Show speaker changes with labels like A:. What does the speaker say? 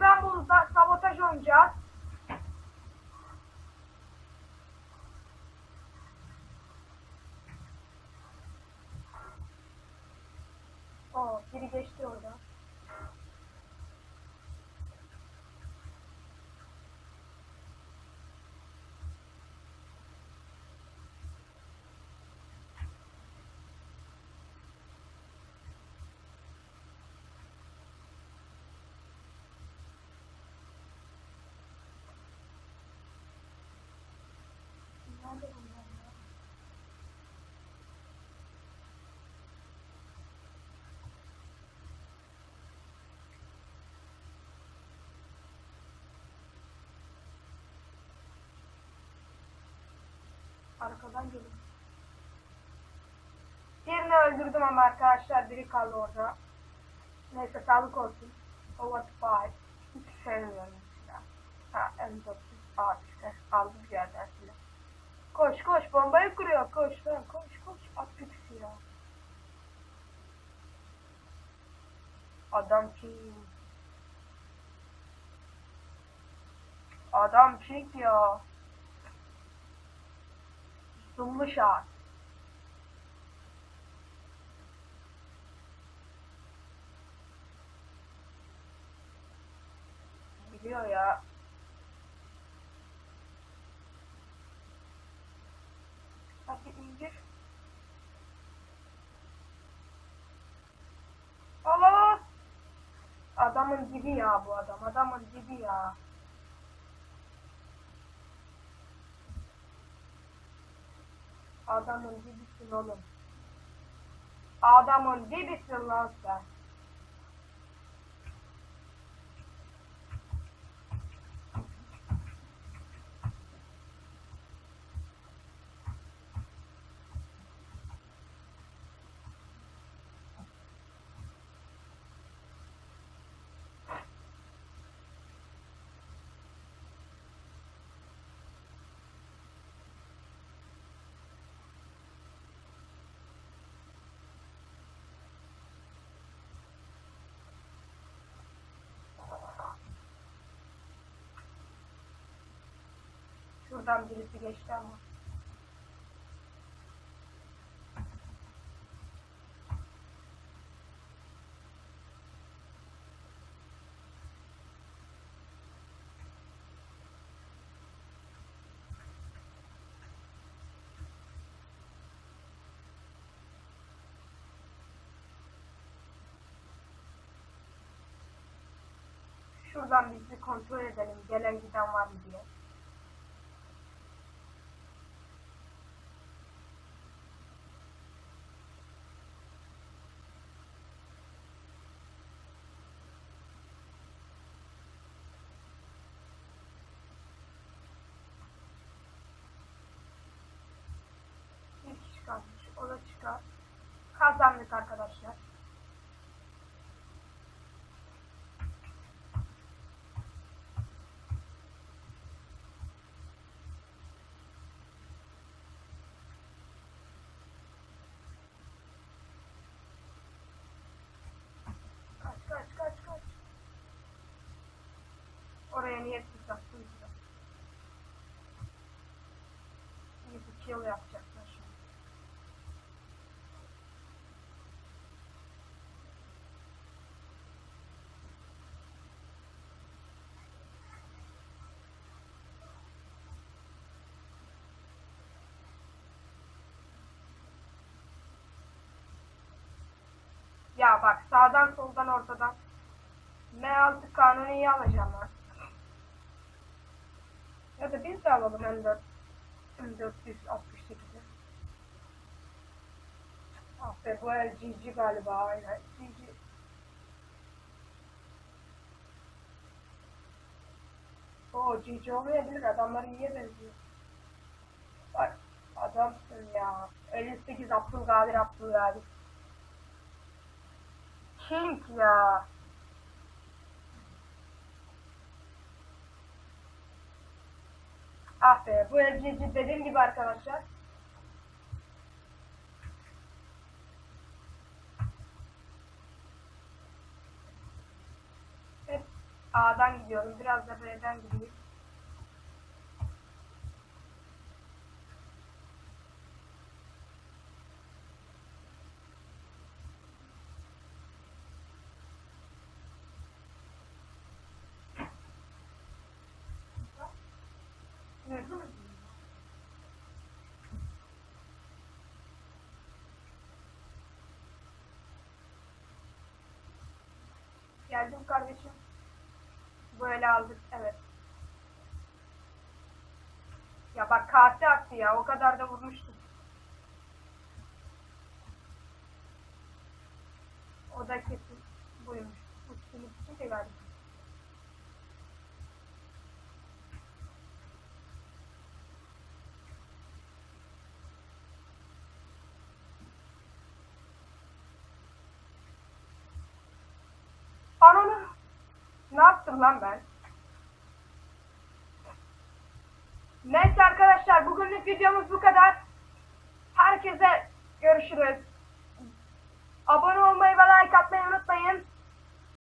A: Scramble'da sabotaj oynayacağız. Oo, biri geçti orada. Arkadan gelin. Birini öldürdüm ama arkadaşlar biri kaldı orada. Neyse sağlık olsun. Over five. Hiç sevmiyorum ya. Ha en çok artık aldım yerden. Koş koş bombayı kuruyor koş lan koş koş at bir silah. Adam kim? Adam pink ya. Zoomlu şart. Biliyor ya. Adamın dibi ya bu adam. Adamın dibi ya. Adamın dibisin oğlum. Adamın dibisin lan sen. Şuradan birisi geçti ama. Şuradan biz bir kontrol edelim. Gelen giden var mı diye. Bir kişi kalmış. O da çıkar. Kazandık arkadaşlar. Kaç kaç kaç kaç. Oraya niye tutarsın ki? İyi bir kill yapacaklar Ya bak sağdan soldan ortadan. M6 kanuniyi alacağım ben. Ya da biz de alalım M4. M468'i. Ah be bu el GG galiba aynen. GG. Oo GG olmayabilir adamlar iyiye benziyor. Bak adamsın ya. 58 Abdülkadir Abdülkadir. King ya. Ah be bu LGC dediğim gibi arkadaşlar. Hep A'dan gidiyorum. Biraz da B'den gideyim. Evet. Geldim kardeşim. Böyle aldık. Evet. Ya bak kase attı ya. O kadar da vurmuştum. O da kesin buymuş. Bu kilit için de galiba. Yaptım lan ben? Neyse arkadaşlar bugünlük videomuz bu kadar. Herkese görüşürüz. Abone olmayı ve like atmayı unutmayın.